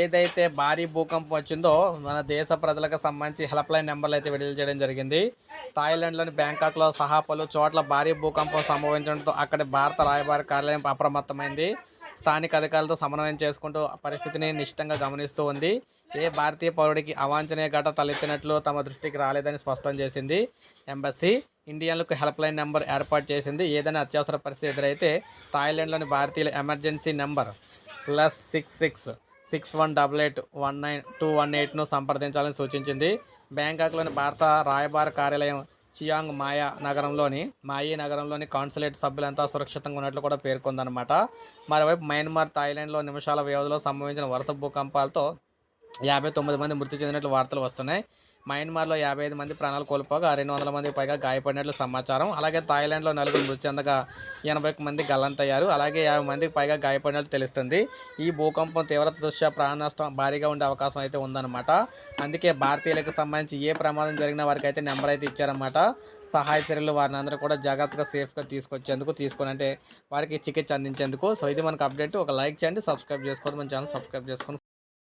ఏదైతే భారీ భూకంపం వచ్చిందో మన దేశ ప్రజలకు సంబంధించి హెల్ప్ లైన్ నెంబర్లు అయితే విడుదల చేయడం జరిగింది. థాయిలాండ్లోని బ్యాంకాక్లో సహా పలు చోట్ల భారీ భూకంపం సంభవించడంతో అక్కడి భారత రాయబార కార్యాలయం అప్రమత్తమైంది. స్థానిక అధికారులతో సమన్వయం చేసుకుంటూ పరిస్థితిని నిశ్చితంగా గమనిస్తూ ఉంది. ఏ భారతీయ పౌరుడికి అవాంఛనీయ ఘట తలెత్తినట్లు తమ దృష్టికి రాలేదని స్పష్టం చేసింది. ఎంబసీ ఇండియన్లకు హెల్ప్ లైన్ నెంబర్ ఏర్పాటు చేసింది. ఏదైనా అత్యవసర పరిస్థితి ఎదురైతే థాయిలాండ్లోని భారతీయుల emergency number plus six six six one double eight one nine two one ఎయిట్ను సంప్రదించాలని సూచించింది. బ్యాంకాక్లోని భారత రాయబార కార్యాలయం చియాంగ్ మాయా నగరంలోని మాయీ నగరంలోని కాన్సులేట్ సభ్యులంతా సురక్షితంగా ఉన్నట్లు కూడా పేర్కొందనమాట మరోవైపు మయన్మార్ థాయిలాండ్లో నిమిషాల వ్యవధిలో సంభవించిన వరుస భూకంపాలతో యాభై తొమ్మిది మంది మృతి చెందినట్లు వార్తలు వస్తున్నాయి. మయన్మార్లో యాభై ఐదు మంది ప్రాణాలు కోల్పోగా రెండు వందల మంది పైగా గాయపడినట్లు సమాచారం. అలాగే థాయిలాండ్లో నలుగురు మృతి చెందగా ఎనభై మంది గల్లంతయ్యారు. అలాగే యాభై మందికి పైగా గాయపడినట్లు తెలుస్తుంది. ఈ భూకంపం తీవ్రత దృష్ట్యా ప్రాణ నష్టం భారీగా ఉండే అవకాశం అయితే ఉందన్నమాట. అందుకే భారతీయులకు సంబంధించి ఏ ప్రమాదం జరిగిన వారికి అయితే నెంబర్ అయితే ఇచ్చారన్నమాట. సహాయ చర్యలు వారిని అందరూ కూడా జాగ్రత్తగా సేఫ్గా తీసుకొచ్చేందుకు తీసుకుని అంటే వారికి చికిత్స అందించేందుకు. సో ఇది మనకు అప్డేట్. ఒక లైక్ చేయండి సబ్స్క్రైబ్ చేసుకోవద్దు. మన ఛానల్ సబ్స్క్రైబ్ చేసుకొని